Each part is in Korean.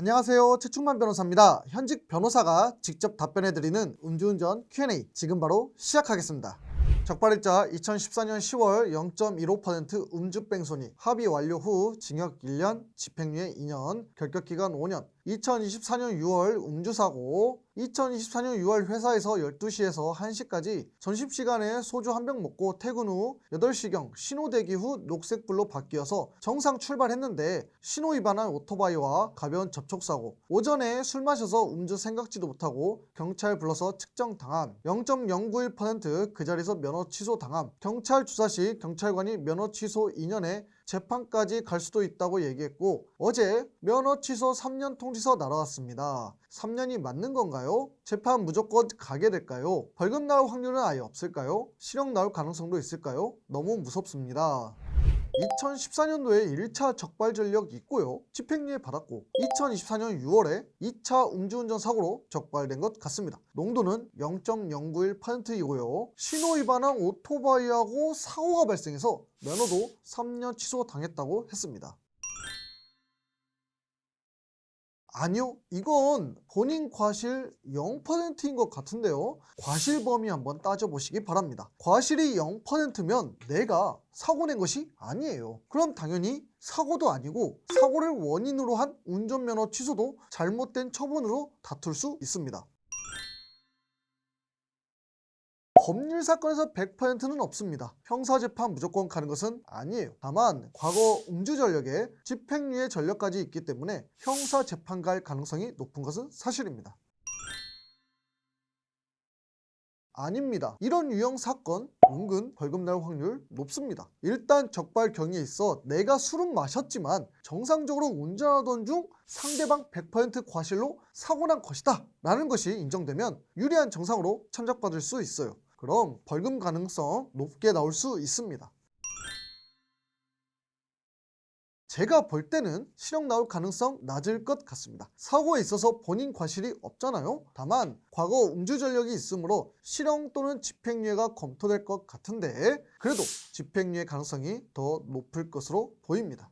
안녕하세요. 최충만 변호사입니다. 현직 변호사가 직접 답변해드리는 음주운전 Q&A 지금 바로 시작하겠습니다. 적발일자 2014년 10월 0.15% 음주뺑소니 합의 완료 후 징역 1년, 집행유예 2년, 결격기간 5년 2024년 6월 음주사고 2024년 6월 회사에서 12시에서 1시까지 점심시간에 소주 한 병 먹고 퇴근 후 8시경 신호대기 후 녹색불로 바뀌어서 정상 출발했는데 신호 위반한 오토바이와 가벼운 접촉사고 오전에 술 마셔서 음주 생각지도 못하고 경찰 불러서 측정당함 0.091%그 자리에서 면허 취소 당함. 경찰 주사 시 경찰관이 면허 취소 2년에 재판까지 갈 수도 있다고 얘기했고 어제 면허 취소 3년 통지서 날아왔습니다. 3년이 맞는 건가요? 재판 무조건 가게 될까요? 벌금 나올 확률은 아예 없을까요? 실형 나올 가능성도 있을까요? 너무 무섭습니다. 2014년도에 1차 적발 전력 있고요. 집행유예 받았고 2024년 6월에 2차 음주운전 사고로 적발된 것 같습니다. 농도는 0.091%이고요. 신호 위반한 오토바이하고 사고가 발생해서 면허도 3년 취소 당했다고 했습니다. 아니요, 이건 본인 과실 0%인 것 같은데요. 과실 범위 한번 따져보시기 바랍니다. 과실이 0%면 내가 사고 낸 것이 아니에요. 그럼 당연히 사고도 아니고 사고를 원인으로 한 운전면허 취소도 잘못된 처분으로 다툴 수 있습니다. 법률 사건에서 100%는 없습니다. 형사재판 무조건 가는 것은 아니에요. 다만 과거 음주 전력에 집행유예 전력까지 있기 때문에 형사재판 갈 가능성이 높은 것은 사실입니다. 아닙니다. 이런 유형 사건 은근 벌금 날 확률 높습니다. 일단 적발 경위에 있어 내가 술은 마셨지만 정상적으로 운전하던 중 상대방 100% 과실로 사고 난 것이다 라는 것이 인정되면 유리한 정상으로 참작받을 수 있어요. 그럼 벌금 가능성 높게 나올 수 있습니다. 제가 볼 때는 실형 나올 가능성 낮을 것 같습니다. 사고에 있어서 본인 과실이 없잖아요. 다만 과거 음주 전력이 있으므로 실형 또는 집행유예가 검토될 것 같은데 그래도 집행유예 가능성이 더 높을 것으로 보입니다.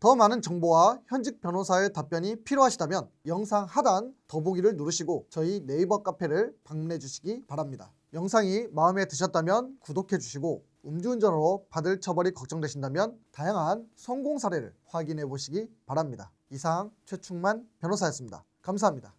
더 많은 정보와 현직 변호사의 답변이 필요하시다면 영상 하단 더보기를 누르시고 저희 네이버 카페를 방문해 주시기 바랍니다. 영상이 마음에 드셨다면 구독해 주시고 음주운전으로 받을 처벌이 걱정되신다면 다양한 성공 사례를 확인해 보시기 바랍니다. 이상 최충만 변호사였습니다. 감사합니다.